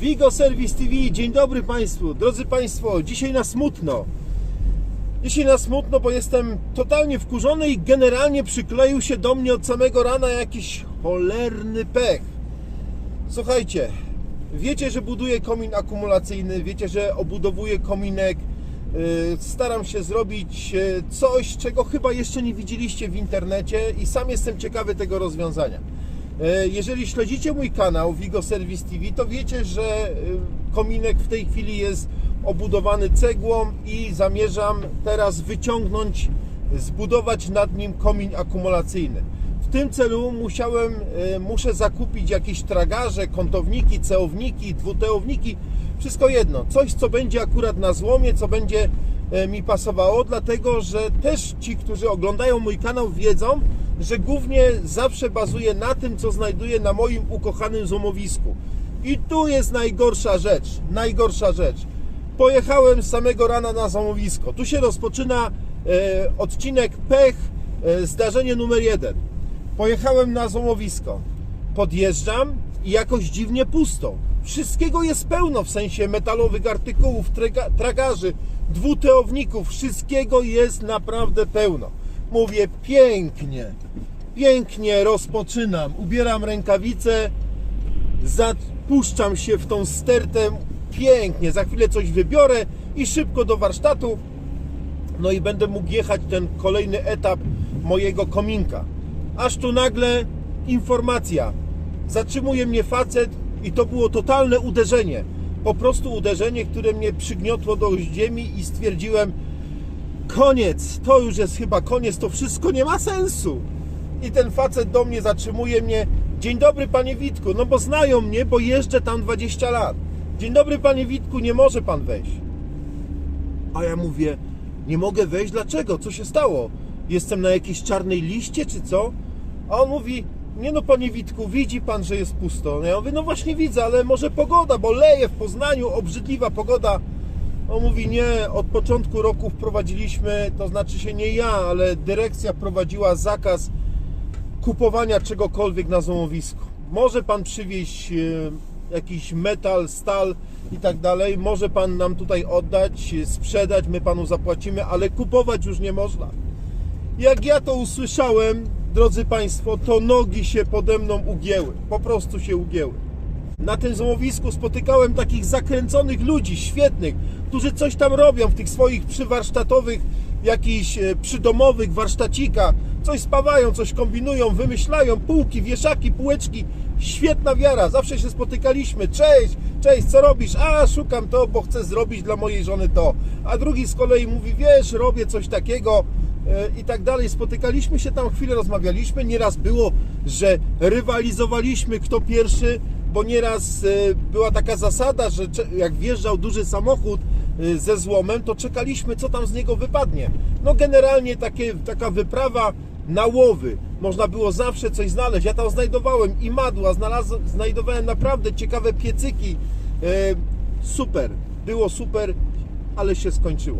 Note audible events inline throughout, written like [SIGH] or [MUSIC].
Vigo Service TV, dzień dobry Państwu. Drodzy Państwo, dzisiaj na smutno. Dzisiaj na smutno, bo jestem totalnie wkurzony i generalnie przykleił się do mnie od samego rana jakiś cholerny pech. Słuchajcie, wiecie, że buduję komin akumulacyjny, wiecie, że obudowuję kominek. Yy, Staram się zrobić yy, coś, czego chyba jeszcze nie widzieliście w internecie i sam jestem ciekawy tego rozwiązania. Yy, Jeżeli śledzicie mój kanał Vigo Service TV, to wiecie, że yy, kominek w tej chwili jest obudowany cegłą i zamierzam teraz wyciągnąć, zbudować nad nim komin akumulacyjny. W tym celu musiałem, e, muszę zakupić jakieś tragarze, kątowniki, ceowniki, dwuteowniki, wszystko jedno. Coś, co będzie akurat na złomie, co będzie e, mi pasowało, dlatego że też ci, którzy oglądają mój kanał, wiedzą, że głównie zawsze bazuję na tym, co znajduję na moim ukochanym złomowisku. I tu jest najgorsza rzecz, najgorsza rzecz. Pojechałem z samego rana na złomowisko. Tu się rozpoczyna e, odcinek pech, e, zdarzenie numer jeden. Pojechałem na złomowisko. Podjeżdżam i jakoś dziwnie pusto. Wszystkiego jest pełno, w sensie metalowych artykułów, trega- tragarzy, dwuteowników. Wszystkiego jest naprawdę pełno. Mówię pięknie, pięknie rozpoczynam. Ubieram rękawice, zapuszczam się w tą stertę pięknie. Za chwilę coś wybiorę i szybko do warsztatu. No i będę mógł jechać ten kolejny etap mojego kominka. Aż tu nagle informacja. Zatrzymuje mnie facet i to było totalne uderzenie. Po prostu uderzenie, które mnie przygniotło do ziemi i stwierdziłem, koniec, to już jest chyba koniec, to wszystko nie ma sensu. I ten facet do mnie zatrzymuje mnie. Dzień dobry panie Witku, no bo znają mnie, bo jeżdżę tam 20 lat. Dzień dobry panie Witku, nie może pan wejść. A ja mówię, nie mogę wejść, dlaczego? Co się stało? Jestem na jakiejś czarnej liście, czy co? A on mówi, nie no panie Witku, widzi pan, że jest pusto. Ja mówię, no właśnie widzę, ale może pogoda, bo leje w Poznaniu, obrzydliwa pogoda. On mówi, nie, od początku roku wprowadziliśmy, to znaczy się nie ja, ale dyrekcja wprowadziła zakaz kupowania czegokolwiek na złomowisku. Może pan przywieźć e, jakiś metal, stal i tak dalej, może pan nam tutaj oddać, sprzedać, my panu zapłacimy, ale kupować już nie można. Jak ja to usłyszałem, drodzy Państwo, to nogi się pode mną ugięły. Po prostu się ugięły. Na tym złomowisku spotykałem takich zakręconych ludzi, świetnych, którzy coś tam robią w tych swoich przywarsztatowych, jakichś e, przydomowych warsztacikach. Coś spawają, coś kombinują, wymyślają, półki, wieszaki, półeczki. Świetna wiara, zawsze się spotykaliśmy. Cześć, cześć, co robisz? A, szukam to, bo chcę zrobić dla mojej żony to. A drugi z kolei mówi, wiesz, robię coś takiego e, i tak dalej. Spotykaliśmy się tam, chwilę rozmawialiśmy. Nieraz było, że rywalizowaliśmy, kto pierwszy, bo nieraz e, była taka zasada, że jak wjeżdżał duży samochód e, ze złomem, to czekaliśmy, co tam z niego wypadnie. No generalnie takie, taka wyprawa na łowy. Można było zawsze coś znaleźć. Ja tam znajdowałem i madła, znajdowałem naprawdę ciekawe piecyki. E, Super, było super, ale się skończyło.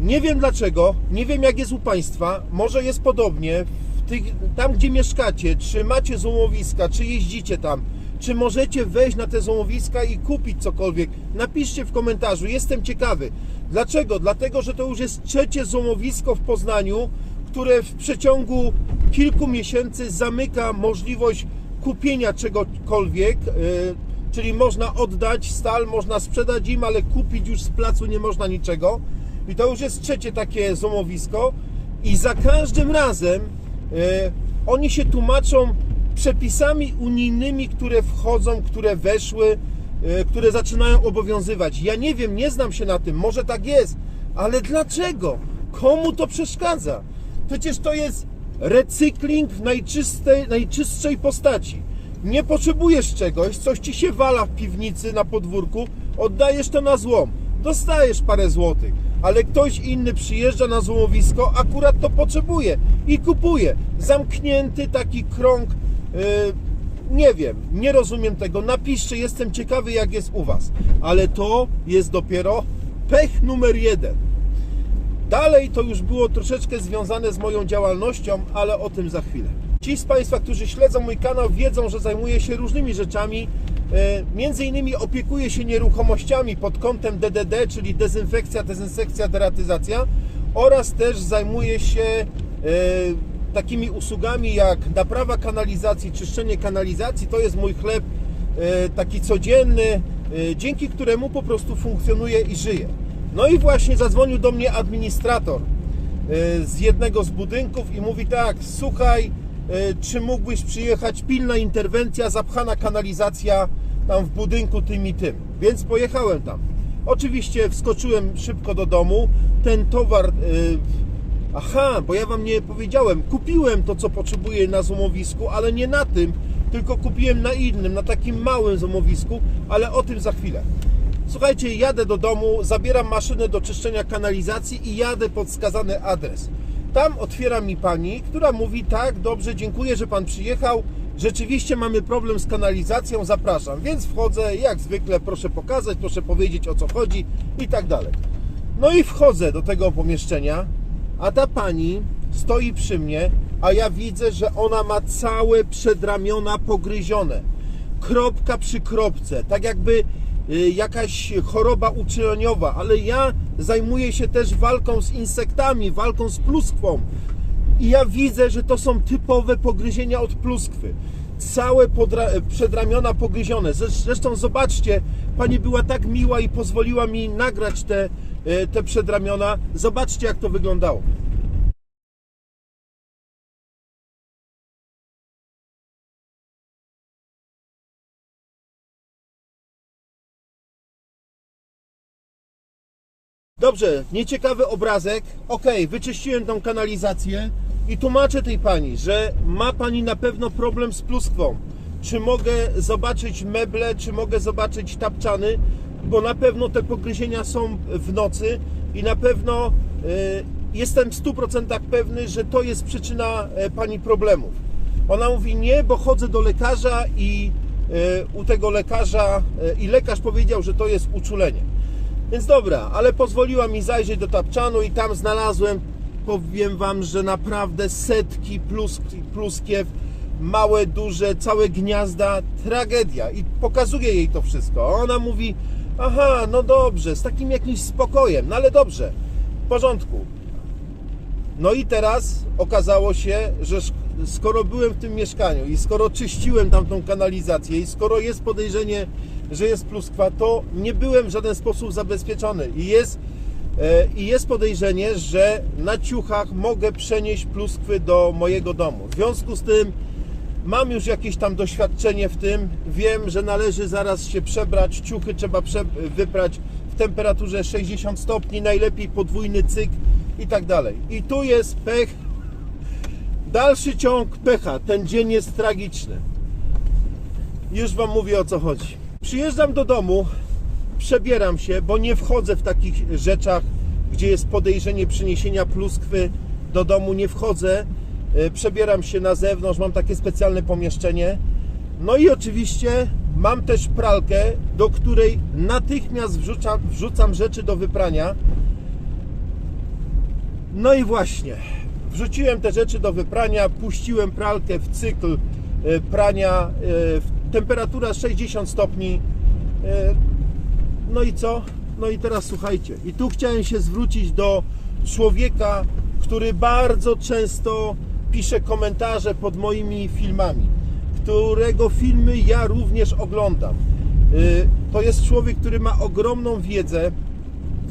Nie wiem dlaczego, nie wiem jak jest u Państwa, może jest podobnie. Tych, tam gdzie mieszkacie, czy macie złomowiska, czy jeździcie tam, czy możecie wejść na te złomowiska i kupić cokolwiek? Napiszcie w komentarzu, jestem ciekawy. Dlaczego? Dlatego, że to już jest trzecie złomowisko w Poznaniu, które w przeciągu kilku miesięcy zamyka możliwość kupienia czegokolwiek. yy, Czyli można oddać stal, można sprzedać im, ale kupić już z placu nie można niczego. I to już jest trzecie takie złomowisko. I za każdym razem e, oni się tłumaczą przepisami unijnymi, które wchodzą, które weszły, e, które zaczynają obowiązywać. Ja nie wiem, nie znam się na tym, może tak jest, ale dlaczego? Komu to przeszkadza? Przecież to jest recykling w najczystej, najczystszej postaci. Nie potrzebujesz czegoś, coś ci się wala w piwnicy na podwórku, oddajesz to na złom, dostajesz parę złotych, ale ktoś inny przyjeżdża na złomowisko, akurat to potrzebuje i kupuje. Zamknięty taki krąg, nie wiem, nie rozumiem tego. Napiszcie, jestem ciekawy jak jest u Was, ale to jest dopiero pech numer jeden. Dalej to już było troszeczkę związane z moją działalnością, ale o tym za chwilę. Ci z Państwa, którzy śledzą mój kanał, wiedzą, że zajmuję się różnymi rzeczami E, Między innymi opiekuję się nieruchomościami pod kątem DDD, czyli dezynfekcja, dezynsekcja, deratyzacja oraz też zajmuję się e, takimi usługami jak naprawa kanalizacji, czyszczenie kanalizacji. To jest mój chleb e, taki codzienny, e, dzięki któremu po prostu funkcjonuję i żyję. No i właśnie zadzwonił do mnie administrator e, z jednego z budynków i mówi tak, słuchaj, czy mógłbyś przyjechać, pilna interwencja, zapchana kanalizacja tam w budynku tym i tym. Więc pojechałem tam. Oczywiście wskoczyłem szybko do domu, ten towar... Aha, bo ja Wam nie powiedziałem, kupiłem to, co potrzebuję na złomowisku, ale nie na tym, tylko kupiłem na innym, na takim małym złomowisku, ale o tym za chwilę. Słuchajcie, jadę do domu, zabieram maszynę do czyszczenia kanalizacji i jadę pod wskazany adres. Tam otwiera mi pani, która mówi: Tak, dobrze, dziękuję, że pan przyjechał. Rzeczywiście mamy problem z kanalizacją, zapraszam. Więc wchodzę, jak zwykle, proszę pokazać, proszę powiedzieć o co chodzi i tak dalej. No i wchodzę do tego pomieszczenia, a ta pani stoi przy mnie, a ja widzę, że ona ma całe przedramiona pogryzione. Kropka przy kropce, tak jakby y, jakaś choroba uczuleniowa, ale ja zajmuję się też walką z insektami, walką z pluskwą. I ja widzę, że to są typowe pogryzienia od pluskwy. Całe przedramiona pogryzione. Zresz- Zresztą zobaczcie, pani była tak miła i pozwoliła mi nagrać te, te przedramiona. Zobaczcie, jak to wyglądało. Dobrze, nieciekawy obrazek. Ok, wyczyściłem tą kanalizację i tłumaczę tej pani, że ma pani na pewno problem z pluskwą. Czy mogę zobaczyć meble, czy mogę zobaczyć tapczany, bo na pewno te pogryzienia są w nocy i na pewno y, jestem w 100% pewny, że to jest przyczyna e, pani problemów. Ona mówi nie, bo chodzę do lekarza i e, u tego lekarza e, i lekarz powiedział, że to jest uczulenie. Więc dobra, ale pozwoliła mi zajrzeć do tapczanu i tam znalazłem, powiem Wam, że naprawdę setki plus, pluskiew, małe, duże, całe gniazda, tragedia. I pokazuję jej to wszystko. Ona mówi, aha, no dobrze, z takim jakimś spokojem, no ale dobrze, w porządku. No i teraz okazało się, że sk- skoro byłem w tym mieszkaniu i skoro czyściłem tamtą kanalizację i skoro jest podejrzenie, że jest pluskwa, to nie byłem w żaden sposób zabezpieczony i jest, e, i jest podejrzenie, że na ciuchach mogę przenieść pluskwy do mojego domu. W związku z tym mam już jakieś tam doświadczenie w tym. Wiem, że należy zaraz się przebrać. Ciuchy trzeba prze, wyprać w temperaturze 60 stopni, najlepiej podwójny cykl i tak dalej. I tu jest pech. Dalszy ciąg pecha. Ten dzień jest tragiczny. Już Wam mówię o co chodzi. Przyjeżdżam do domu, przebieram się, bo nie wchodzę w takich rzeczach, gdzie jest podejrzenie przyniesienia pluskwy do domu. Nie wchodzę. E, Przebieram się na zewnątrz, mam takie specjalne pomieszczenie. No i oczywiście mam też pralkę, do której natychmiast wrzucam, wrzucam rzeczy do wyprania. No i właśnie, wrzuciłem te rzeczy do wyprania, puściłem pralkę w cykl e, prania, w- temperatura 60 stopni. No i co? No i teraz słuchajcie, i tu chciałem się zwrócić do człowieka, który bardzo często pisze komentarze pod moimi filmami, którego filmy ja również oglądam. Y, To jest człowiek, który ma ogromną wiedzę,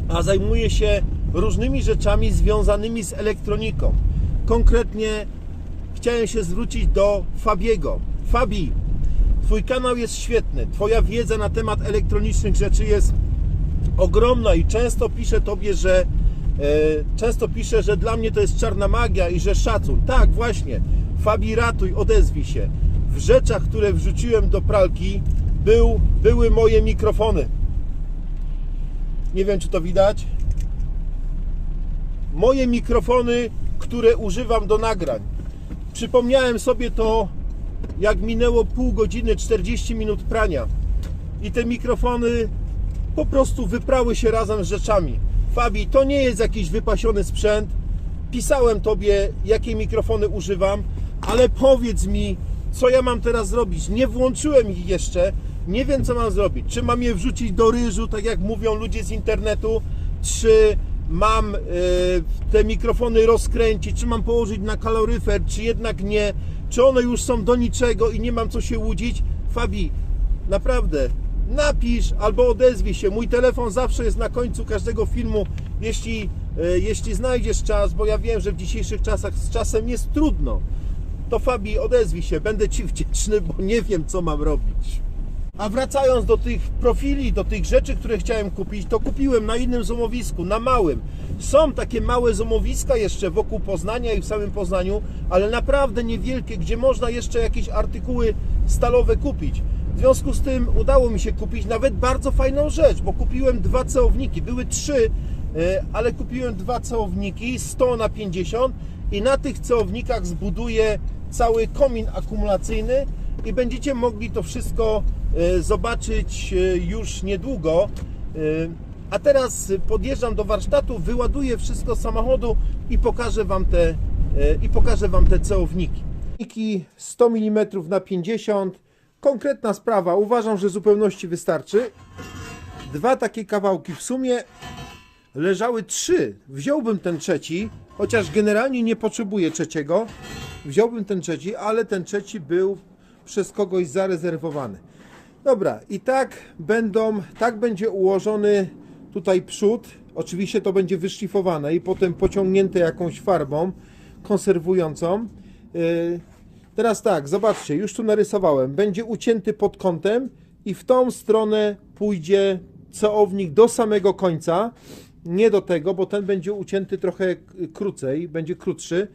a zajmuje się różnymi rzeczami związanymi z elektroniką. Konkretnie chciałem się zwrócić do Fabiego. Fabi, Twój kanał jest świetny. Twoja wiedza na temat elektronicznych rzeczy jest ogromna i często piszę Tobie, że często piszę, że dla mnie to jest czarna magia i że szacun. Tak, właśnie. Fabi, ratuj, odezwij się. W rzeczach, które wrzuciłem do pralki, był, były moje mikrofony. Nie wiem, czy to widać. Moje mikrofony, które używam do nagrań. Przypomniałem sobie to, jak minęło pół godziny, 40 minut prania. I te mikrofony po prostu wyprały się razem z rzeczami. Fabi, to nie jest jakiś wypasiony sprzęt. Pisałem tobie, jakie mikrofony używam, ale powiedz mi, co ja mam teraz zrobić. Nie włączyłem ich jeszcze, Nie wiem, co mam zrobić. Czy mam je wrzucić do ryżu, tak jak mówią ludzie z internetu, czy mam e, te mikrofony rozkręcić, czy mam położyć na kaloryfer, czy jednak nie, czy one już są do niczego i nie mam co się łudzić. Fabi, naprawdę, napisz albo odezwij się. Mój telefon zawsze jest na końcu każdego filmu, jeśli, e, jeśli znajdziesz czas, bo ja wiem, że w dzisiejszych czasach z czasem jest trudno. To Fabi, odezwij się, będę Ci [LAUGHS] wdzięczny, bo nie wiem, co mam robić. A wracając do tych profili, do tych rzeczy, które chciałem kupić, to kupiłem na innym złomowisku, na małym. Są takie małe złomowiska jeszcze wokół Poznania i w samym Poznaniu, ale naprawdę niewielkie, gdzie można jeszcze jakieś artykuły stalowe kupić. W związku z tym udało mi się kupić nawet bardzo fajną rzecz, bo kupiłem dwa cełowniki. Były trzy, e, ale kupiłem dwa cełowniki 100 na 50 i na tych cełownikach zbuduję cały komin akumulacyjny i będziecie mogli to wszystko e, zobaczyć e, już niedługo. A teraz podjeżdżam do warsztatu, wyładuję wszystko z samochodu i pokażę Wam te, i pokażę Wam te. Cełowniki 100 mm na 50 Konkretna sprawa, uważam, że zupełności wystarczy. Dwa takie kawałki w sumie leżały trzy. Wziąłbym ten trzeci, chociaż generalnie nie potrzebuję trzeciego. Wziąłbym ten trzeci, ale ten trzeci był przez kogoś zarezerwowany. Dobra, i tak będą, tak będzie ułożony tutaj przód. Oczywiście to będzie wyszlifowane i potem pociągnięte jakąś farbą konserwującą. Yy, Teraz tak, zobaczcie, już tu narysowałem. Będzie ucięty pod kątem i w tą stronę pójdzie ceownik do samego końca. Nie do tego, bo ten będzie ucięty trochę krócej, będzie krótszy.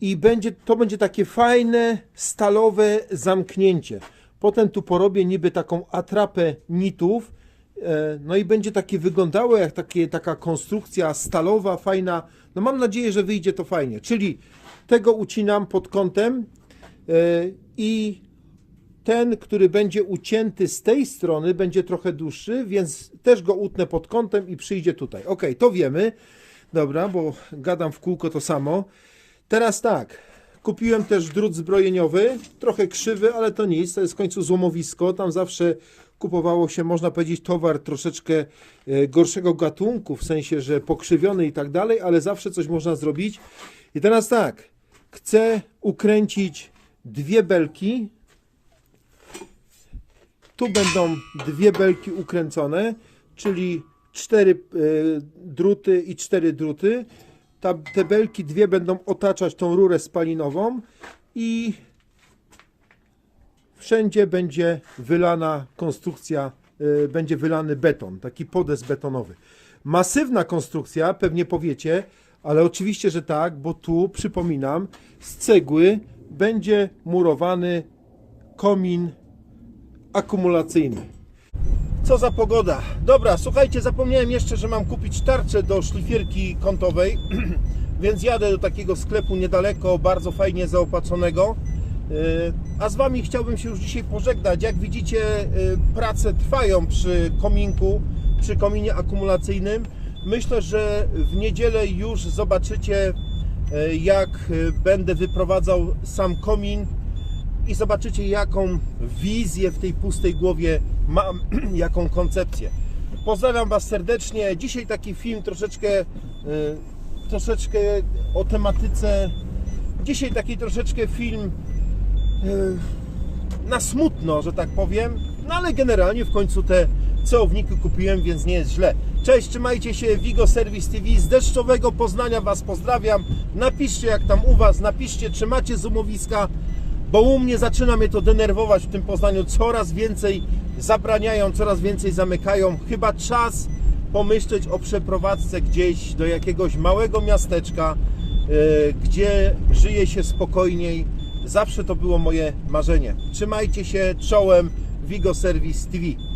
I będzie, to będzie takie fajne, stalowe zamknięcie. Potem tu porobię niby taką atrapę nitów. e, No i będzie takie wyglądało jak takie, taka konstrukcja stalowa, fajna. No mam nadzieję, że wyjdzie to fajnie. Czyli tego ucinam pod kątem i ten, który będzie ucięty z tej strony, będzie trochę dłuższy, więc też go utnę pod kątem i przyjdzie tutaj. Ok, to wiemy. Dobra, bo gadam w kółko to samo. Teraz tak, kupiłem też drut zbrojeniowy, trochę krzywy, ale to nic, to jest w końcu złomowisko, tam zawsze kupowało się, można powiedzieć, towar troszeczkę e, gorszego gatunku, w sensie, że pokrzywiony i tak dalej, ale zawsze coś można zrobić. I teraz tak, chcę ukręcić dwie belki, tu będą dwie belki ukręcone, czyli cztery e, druty i cztery druty. Ta, te belki dwie będą otaczać tą rurę spalinową i wszędzie będzie wylana konstrukcja, e, będzie wylany beton, taki podes betonowy. Masywna konstrukcja, pewnie powiecie, ale oczywiście, że tak, bo tu, przypominam, z cegły będzie murowany komin akumulacyjny. Co za pogoda. Dobra, słuchajcie, zapomniałem jeszcze, że mam kupić tarczę do szlifierki kątowej, [CLEARS THROAT] więc jadę do takiego sklepu niedaleko, bardzo fajnie zaopatrzonego. Yy, A z Wami chciałbym się już dzisiaj pożegnać. Jak widzicie, yy, prace trwają przy kominku, przy kominie akumulacyjnym. Myślę, że w niedzielę już zobaczycie, jak yy, będę wyprowadzał sam komin i zobaczycie jaką wizję w tej pustej głowie mam, [CLEARS THROAT] jaką koncepcję. Pozdrawiam Was serdecznie. Dzisiaj taki film troszeczkę, y, troszeczkę o tematyce. Dzisiaj taki troszeczkę film na smutno, że tak powiem. No ale generalnie w końcu te cełowniki kupiłem, więc nie jest źle. Cześć, trzymajcie się. Vigo Service TV z deszczowego Poznania Was pozdrawiam. Napiszcie jak tam u Was, napiszcie czy macie zumowiska bo u mnie zaczyna mnie to denerwować w tym Poznaniu. Coraz więcej zabraniają, coraz więcej zamykają. Chyba czas pomyśleć o przeprowadzce gdzieś do jakiegoś małego miasteczka, yy, gdzie żyje się spokojniej. Zawsze to było moje marzenie. Trzymajcie się czołem Vigo Service TV.